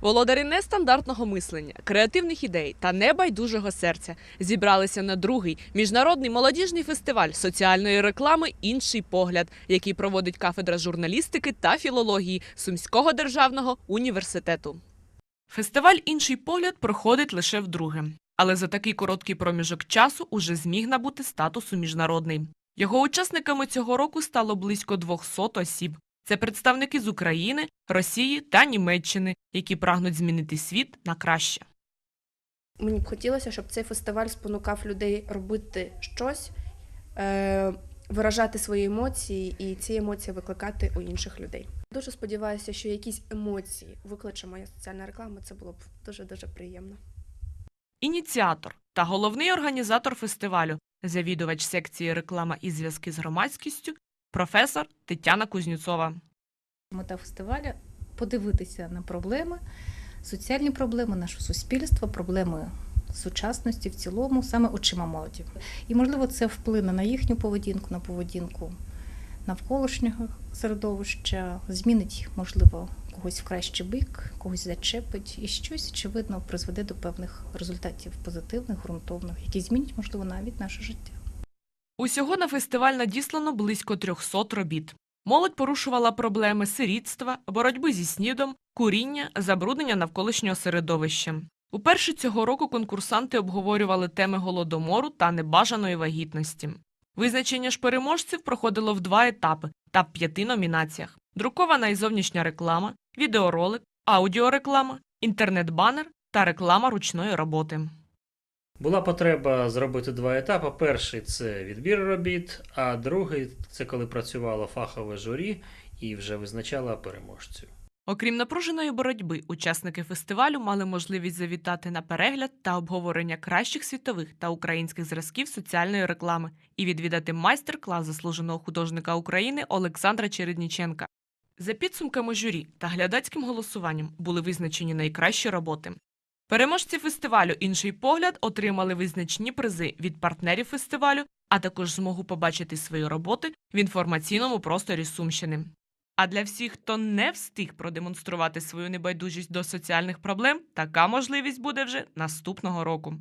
Володарі нестандартного мислення, креативних ідей та небайдужого серця зібралися на другий міжнародний молодіжний фестиваль соціальної реклами Інший погляд, який проводить кафедра журналістики та філології Сумського державного університету. Фестиваль Інший погляд проходить лише вдруге, але за такий короткий проміжок часу уже зміг набути статусу міжнародний. Його учасниками цього року стало близько 200 осіб. Це представники з України, Росії та Німеччини, які прагнуть змінити світ на краще. Мені б хотілося, щоб цей фестиваль спонукав людей робити щось, е, виражати свої емоції і ці емоції викликати у інших людей. Дуже сподіваюся, що якісь емоції викличе моя соціальна реклама. Це було б дуже дуже приємно. Ініціатор та головний організатор фестивалю, завідувач секції реклама і зв'язки з громадськістю, професор Тетяна Кузнєцова. Мета фестивалю подивитися на проблеми, соціальні проблеми нашого суспільства, проблеми сучасності в цілому, саме очима молоді. І, можливо, це вплине на їхню поведінку, на поведінку навколишнього середовища, змінить, можливо, когось в кращий бік, когось зачепить, і щось, очевидно, призведе до певних результатів позитивних, ґрунтовних, які змінять, можливо, навіть наше життя. Усього на фестиваль надіслано близько 300 робіт. Молодь порушувала проблеми сирітства, боротьби зі снідом, куріння, забруднення навколишнього середовища. Уперше цього року конкурсанти обговорювали теми голодомору та небажаної вагітності. Визначення ж переможців проходило в два етапи та в п'яти номінаціях: друкована і зовнішня реклама, відеоролик, аудіореклама, інтернет-банер та реклама ручної роботи. Була потреба зробити два етапи. Перший це відбір робіт, а другий це коли працювало фахове журі і вже визначало переможців. Окрім напруженої боротьби, учасники фестивалю мали можливість завітати на перегляд та обговорення кращих світових та українських зразків соціальної реклами і відвідати майстер-клас заслуженого художника України Олександра Чередніченка. За підсумками журі та глядацьким голосуванням були визначені найкращі роботи. Переможці фестивалю Інший погляд отримали визначні призи від партнерів фестивалю, а також змогу побачити свої роботи в інформаційному просторі Сумщини. А для всіх, хто не встиг продемонструвати свою небайдужість до соціальних проблем, така можливість буде вже наступного року.